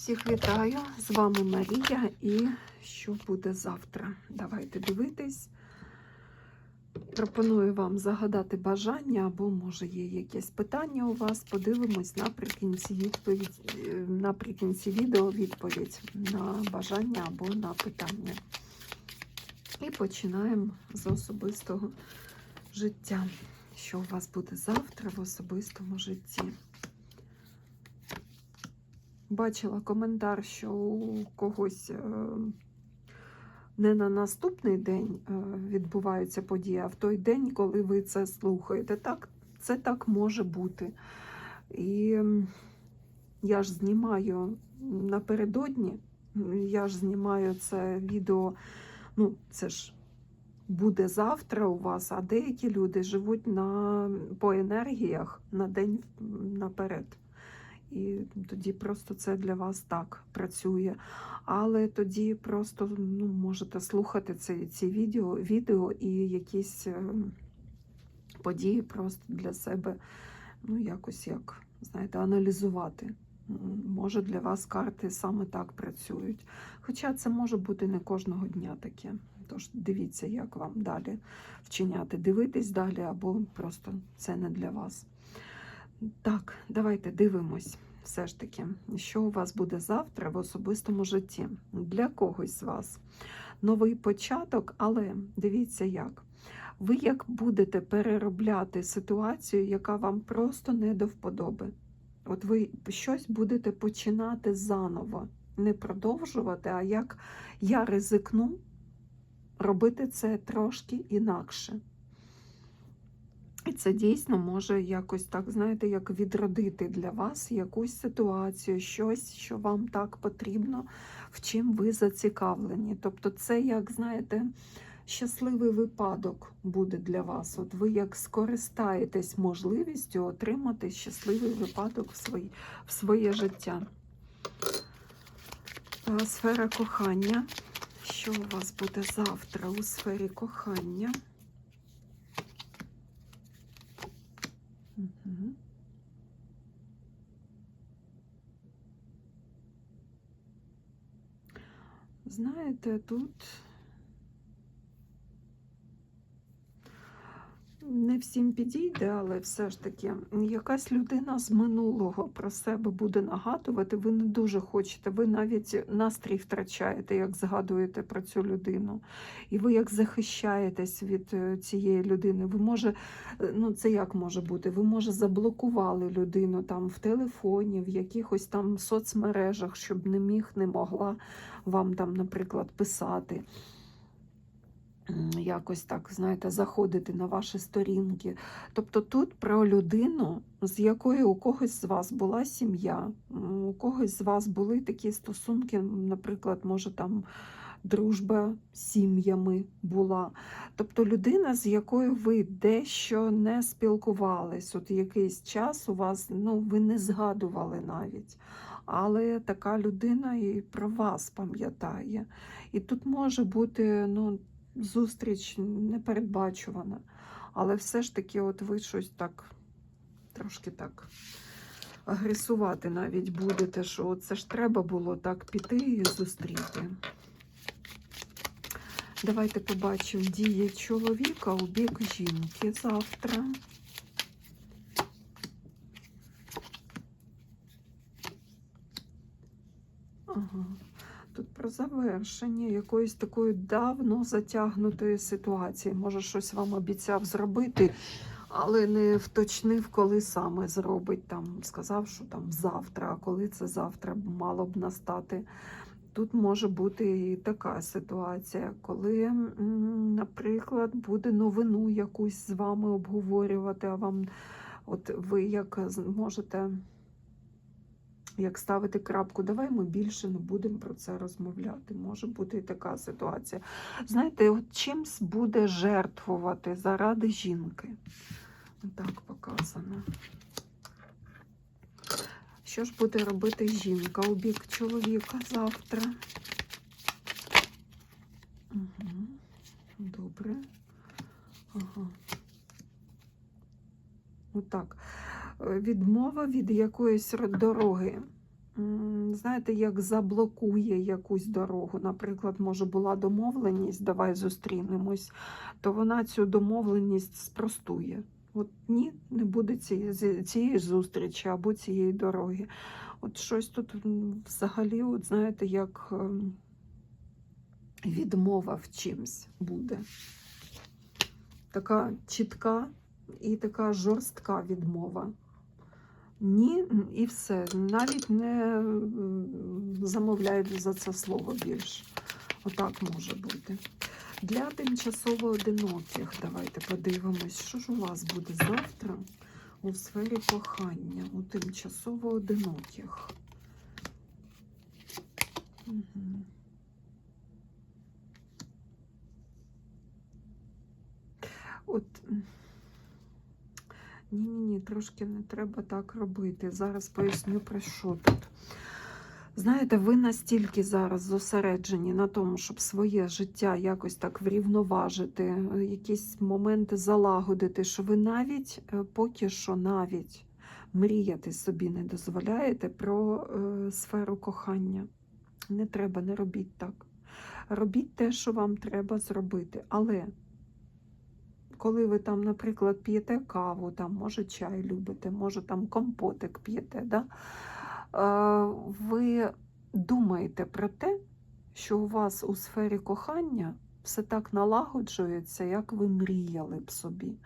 Всіх вітаю! З вами Марія і що буде завтра? Давайте дивитись. Пропоную вам загадати бажання, або, може, є якесь питання у вас. Подивимось наприкінці відповідь, е, наприкінці відео відповідь на бажання або на питання. І починаємо з особистого життя. Що у вас буде завтра в особистому житті? Бачила коментар, що у когось е, не на наступний день е, відбуваються події, а в той день, коли ви це слухаєте. Так, це так може бути. І я ж знімаю напередодні, я ж знімаю це відео, ну, це ж буде завтра у вас, а деякі люди живуть на, по енергіях на день наперед. І тоді просто це для вас так працює. Але тоді просто ну, можете слухати ці, ці відео, відео і якісь е, події просто для себе, ну, якось як, знаєте, аналізувати. Може, для вас карти саме так працюють. Хоча це може бути не кожного дня таке. Тож дивіться, як вам далі вчиняти, дивитись далі, або просто це не для вас. Так, давайте дивимось. Все ж таки, що у вас буде завтра в особистому житті. Для когось з вас новий початок, але дивіться як. Ви як будете переробляти ситуацію, яка вам просто не до вподоби. От ви щось будете починати заново, не продовжувати, а як я ризикну робити це трошки інакше. І це дійсно може якось так, знаєте, як відродити для вас якусь ситуацію, щось, що вам так потрібно, в чим ви зацікавлені. Тобто, це, як знаєте, щасливий випадок буде для вас. От ви як скористаєтесь можливістю отримати щасливий випадок в, свої, в своє життя. Сфера кохання. Що у вас буде завтра у сфері кохання? Мгм. Знаєте, тут не всім підійде, але все ж таки якась людина з минулого про себе буде нагадувати. Ви не дуже хочете, ви навіть настрій втрачаєте, як згадуєте про цю людину. І ви як захищаєтесь від е, цієї людини. Ви може, е, ну це як може бути? Ви може заблокували людину там в телефоні, в якихось там соцмережах, щоб не міг, не могла вам там, наприклад, писати. Якось так, знаєте, заходити на ваші сторінки. Тобто тут про людину, з якої у когось з вас була сім'я, у когось з вас були такі стосунки, наприклад, може там дружба з сім'ями була. Тобто людина, з якою ви дещо не спілкувались, от якийсь час у вас, ну, ви не згадували навіть. Але така людина і про вас пам'ятає. І тут може бути, ну, зустріч непередбачувана. Але все ж таки, от ви щось так, трошки так агресувати навіть будете, що це ж треба було так піти і зустріти. Давайте побачимо дії чоловіка у бік жінки завтра. Ага. Тут про завершення якоїсь такої давно затягнутої ситуації. Може, щось вам обіцяв зробити, але не вточнив, коли саме зробить. Там сказав, що там завтра, а коли це завтра мало б настати. Тут може бути і така ситуація, коли, наприклад, буде новину якусь з вами обговорювати, а вам, от ви як можете як ставити крапку, давай ми більше не будемо про це розмовляти. Може бути і така ситуація. Знаєте, от чимсь буде жертвувати заради жінки. Так показано. Що ж буде робити жінка у бік чоловіка завтра? Угу. Добре. Ага. Отак. Е, Відмова від якоїсь дороги. знаєте, як заблокує якусь дорогу. Наприклад, може була домовленість, давай зустрінемось, то вона цю домовленість спростує. От ні, не буде цієї, цієї зустрічі або цієї дороги. От щось тут взагалі, от знаєте, як ем, відмова в чимсь буде. Така чітка і така жорстка відмова. Ні, і все. Навіть не замовляють за це слово більше. Отак може бути. Для тимчасово одиноких давайте подивимось, що ж у вас буде завтра у сфері кохання, у тимчасово одиноких. Угу. От ні-ні-ні, трошки не треба так робити. Зараз поясню про що тут. Знаєте, ви настільки зараз зосереджені на тому, щоб своє життя якось так врівноважити, якісь моменти залагодити, що ви навіть е, поки що навіть мріяти собі не дозволяєте про е, сферу кохання. Не треба, не робіть так. Робіть те, що вам треба зробити. Але коли ви там, наприклад, п'єте каву, там, може чай любите, може там компотик п'єте, да? е, ви думаєте про те, що у вас у сфері кохання все так налагоджується, як ви мріяли б собі.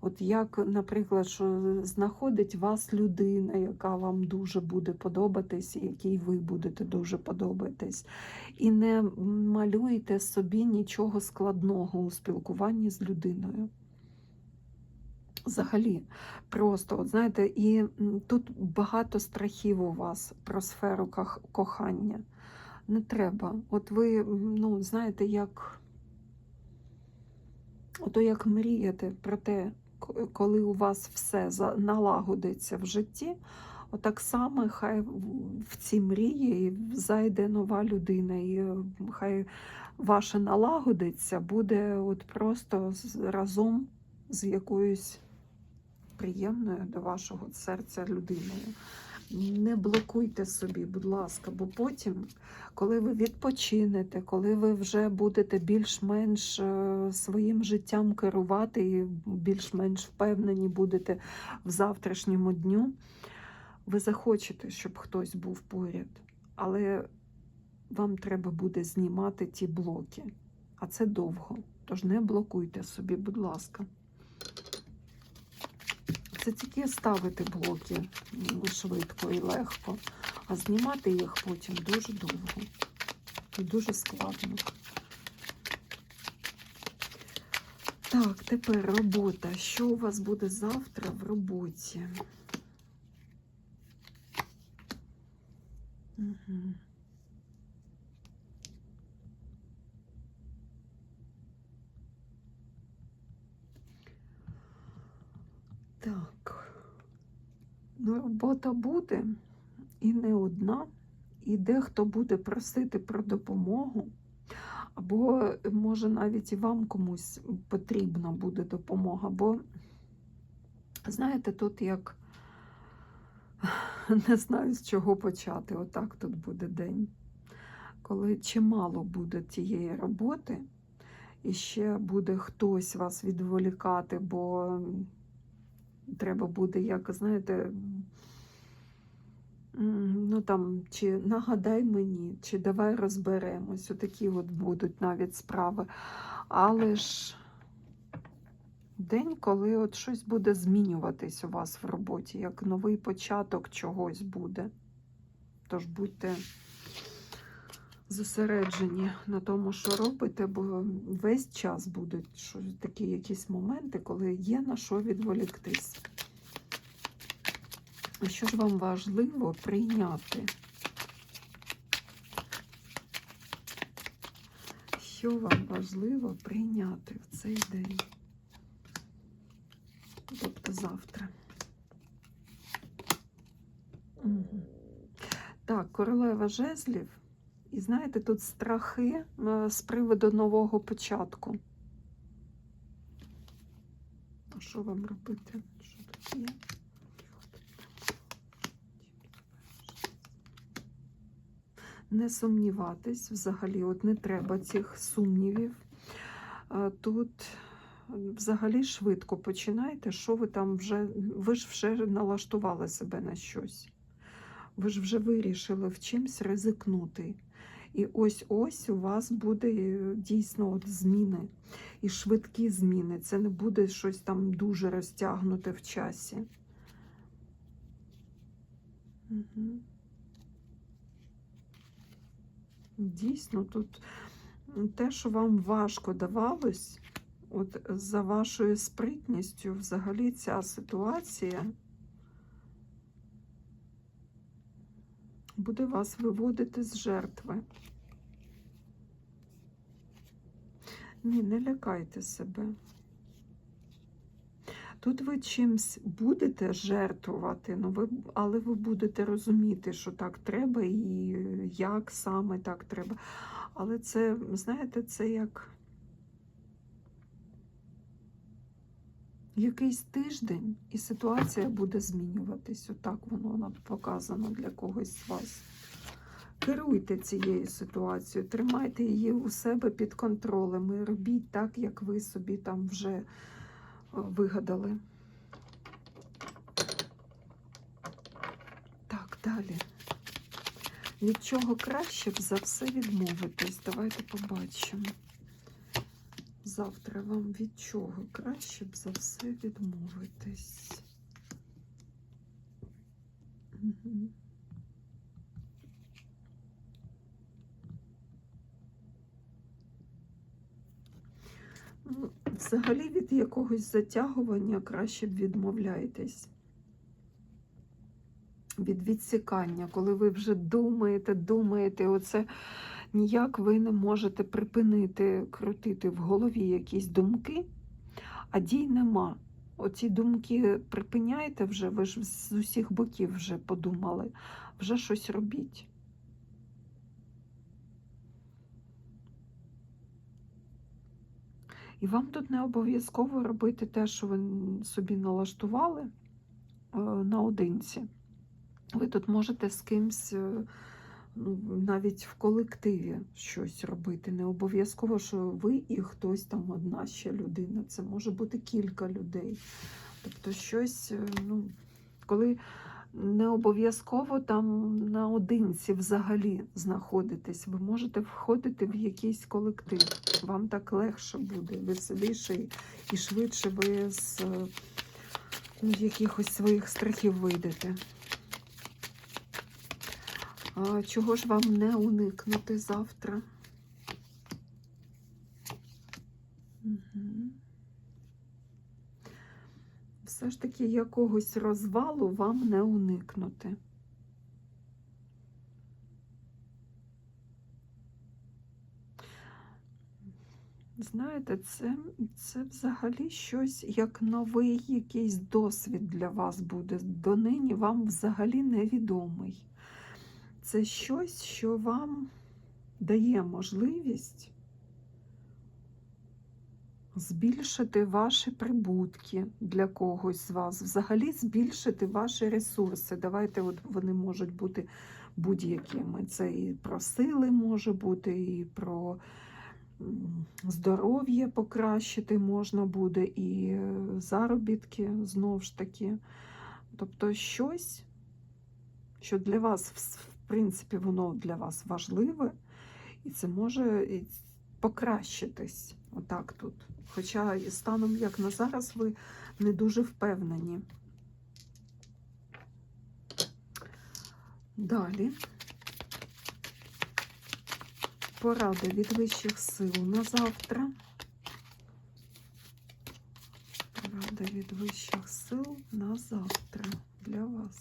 От як, наприклад, що знаходить вас людина, яка вам дуже буде подобатись, якій ви будете дуже подобатись. І не малюйте собі нічого складного у спілкуванні з людиною. Взагалі, просто, от знаєте, і тут багато страхів у вас про сферу кохання. Не треба. От ви, ну, знаєте, як. Ото як мріяти про те, коли у вас все налагодиться в житті, отак само хай в- в ці мрії зайде нова людина, і е, хай ваше налагодиться буде от просто разом з якоюсь приємною до вашого серця людиною. Не блокуйте собі, будь ласка, бо потім, коли ви відпочинете, коли ви вже будете більш-менш е, своїм життям керувати і більш-менш впевнені будете в завтрашньому дню, ви захочете, щоб хтось був поряд, але вам треба буде знімати ті блоки, а це довго. Тож не блокуйте собі, будь ласка. Це тільки ставити блоки швидко і легко, а знімати їх потім дуже довго і дуже складно. Так, тепер робота. Що у вас буде завтра в роботі? Угу. Так. Ну, робота буде і не одна, і дехто буде просити про допомогу, або може навіть і вам комусь потрібна буде допомога. Бо, знаєте, тут як не знаю, з чого почати. Отак тут буде день. Коли чимало буде тієї роботи, і ще буде хтось вас відволікати, бо треба буде, як знаєте, ну там, чи нагадай мені, чи давай розберемось. Отакі от будуть навіть справи. Але ж день, коли от щось буде змінюватись у вас в роботі, як новий початок чогось буде. Тож будьте зосереджені на тому, що робите, бо весь час будуть що- такі якісь моменти, коли є на що відволіктись. Що ж вам важливо прийняти? Що вам важливо прийняти в цей день? Тобто завтра. Угу. Так, королева жезлів. І знаєте, тут страхи е, з приводу нового початку. А що вам робити? Що тут є? не сумніватись взагалі, от не треба цих сумнівів. Е, Тут взагалі швидко починайте, що ви там вже, ви ж вже налаштували себе на щось. Ви ж вже вирішили в чимсь ризикнути. І ось-ось у вас буде е, дійсно от зміни і швидкі зміни. Це не буде щось там дуже розтягнуте в часі. Угу. Дійсно, тут те, що вам важко давалось, от за вашою спритністю, взагалі ця ситуація буде вас виводити з жертви. Ні, не лякайте себе. Тут ви чимсь будете жертвувати, ну ви, але ви будете розуміти, що так треба і як саме так треба. Але це, знаєте, це як якийсь тиждень, і ситуація буде змінюватись. Отак воно показано для когось з вас. Керуйте цією ситуацією, тримайте її у себе під контролем і робіть так, як ви собі там вже е, вигадали. Так, далі. Від чого краще б за все відмовитись? Давайте побачимо. Завтра вам від чого краще б за все відмовитись. Ну, Взагалі від якогось затягування краще б відмовляйтесь. Від відсікання, коли ви вже думаєте, думаєте, оце ніяк ви не можете припинити крутити в голові якісь думки, а дій нема. Оці думки припиняйте вже, ви ж з усіх боків вже подумали, вже щось робіть. І вам тут не обов'язково робити те, що ви собі налаштували е, наодинці. Ви тут можете з кимсь е, навіть в колективі щось робити. Не обов'язково, що ви і хтось там одна ще людина. Це може бути кілька людей. Тобто щось, е, ну, коли не обов'язково там наодинці взагалі знаходитесь, ви можете входити в якийсь колектив. Вам так легше буде, веселіше і швидше ви з ну, якихось своїх страхів вийдете. Чого ж вам не уникнути завтра? Угу. Все ж таки якогось розвалу вам не уникнути. Знаєте, це, це взагалі щось як новий якийсь досвід для вас буде. Донині вам взагалі невідомий. Це щось, що вам дає можливість збільшити ваші прибутки для когось з вас, взагалі збільшити ваші ресурси. Давайте, от вони можуть бути будь-якими. Це і про сили може бути, і про здоров'я покращити можна буде, і заробітки знову ж таки. Тобто щось, що для вас, в принципі, воно для вас важливе, і це може покращитись. Отак тут. Хоча станом, як на зараз, ви не дуже впевнені. Далі. Порада від вищих сил на завтра. Порада від вищих сил на завтра для вас.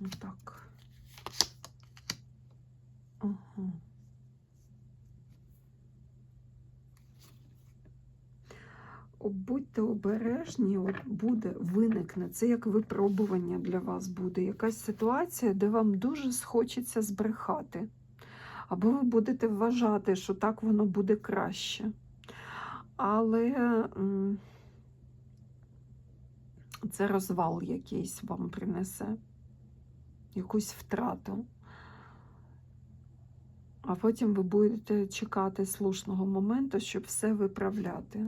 Отак. Будьте обережні, от буде, виникне. Це як випробування для вас буде. Якась ситуація, де вам дуже схочеться збрехати. Або ви будете вважати, що так воно буде краще. Але це розвал якийсь вам принесе, якусь втрату. А потім ви будете чекати слушного моменту, щоб все виправляти.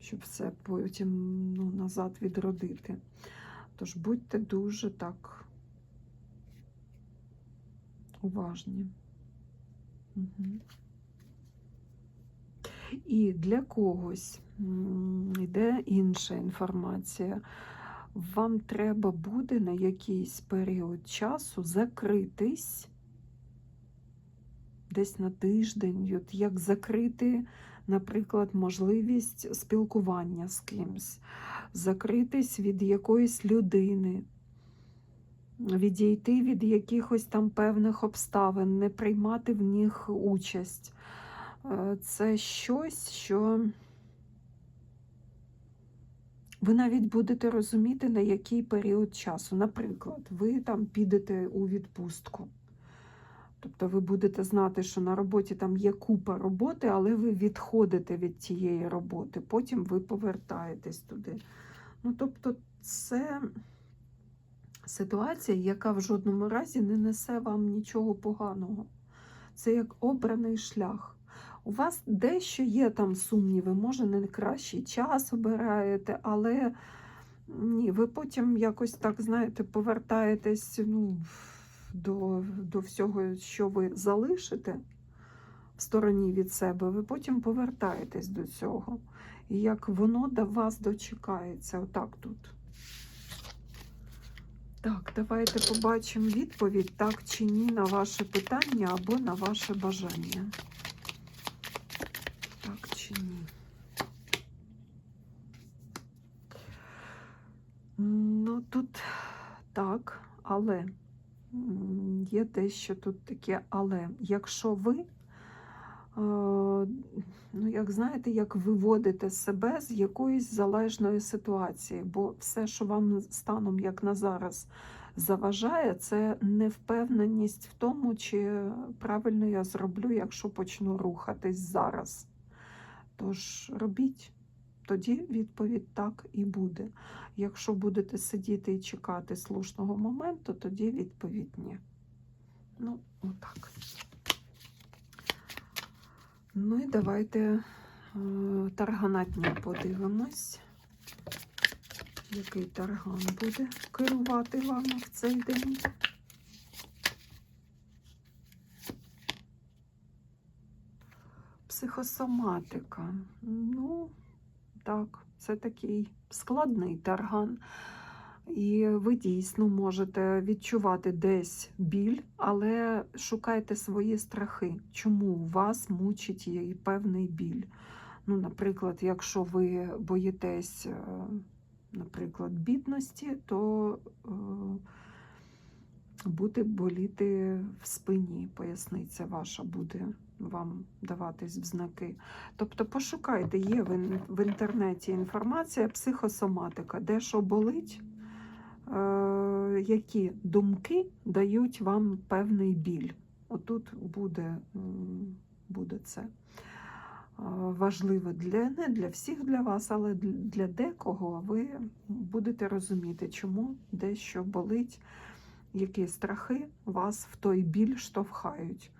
Щоб все потім ну, назад відродити. Тож будьте дуже так уважні. Угу. І для когось йде інша інформація. Вам треба буде на якийсь період часу закритись. Десь на тиждень, от як закрити, наприклад, можливість спілкування з кимсь, закритись від якоїсь людини, відійти від якихось там певних обставин, не приймати в них участь. Е, Це щось, що ви навіть будете розуміти, на який період часу. Наприклад, ви там підете у відпустку. Тобто ви будете знати, що на роботі там є купа роботи, але ви відходите від тієї роботи, потім ви повертаєтесь туди. Ну, тобто, це ситуація, яка в жодному разі не несе вам нічого поганого. Це як обраний шлях. У вас дещо є там сумніви, може, не кращий час обираєте, але ні, ви потім якось так, знаєте, повертаєтесь ну, до, до всього, що ви залишите в стороні від себе, ви потім повертаєтесь до цього. І як воно до вас дочекається, отак тут. Так, давайте побачимо відповідь, так чи ні, на ваше питання або на ваше бажання. Так чи ні? Ну, тут так, але є дещо тут таке, але якщо ви, е, ну, як знаєте, як виводите себе з якоїсь залежної ситуації, бо все, що вам станом, як на зараз, заважає, це невпевненість в тому, чи правильно я зроблю, якщо почну рухатись зараз. Тож робіть, тоді відповідь так і буде. Якщо будете сидіти і чекати слушного моменту, тоді відповідь ні. Ну, отак. Ну і давайте е, тарганатня подивимось. Який тарган буде керувати вами в цей день? Психосоматика. Ну, так, це такий складний тарган. І ви дійсно можете відчувати десь біль, але шукайте свої страхи. Чому вас мучить її певний біль? Ну, Наприклад, якщо ви боїтесь, е, наприклад, бідності, то е, буде боліти в спині, поясниця ваша буде вам даватись в знаки. Тобто пошукайте, є в, інтернеті інформація, психосоматика, де що болить, е, які думки дають вам певний біль. Отут буде, буде це. Е, Важливо для не для всіх для вас, але для декого ви будете розуміти, чому дещо болить, які страхи вас в той біль штовхають.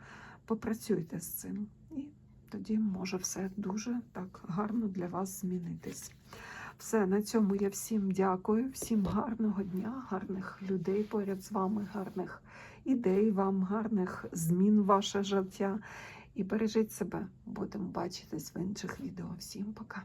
Попрацюйте з цим, і тоді може все дуже так гарно для вас змінитись. Все, на цьому я всім дякую, всім гарного дня, гарних людей поряд з вами, гарних ідей вам, гарних змін в ваше життя. І бережіть себе. Будемо бачитись в інших відео. Всім пока.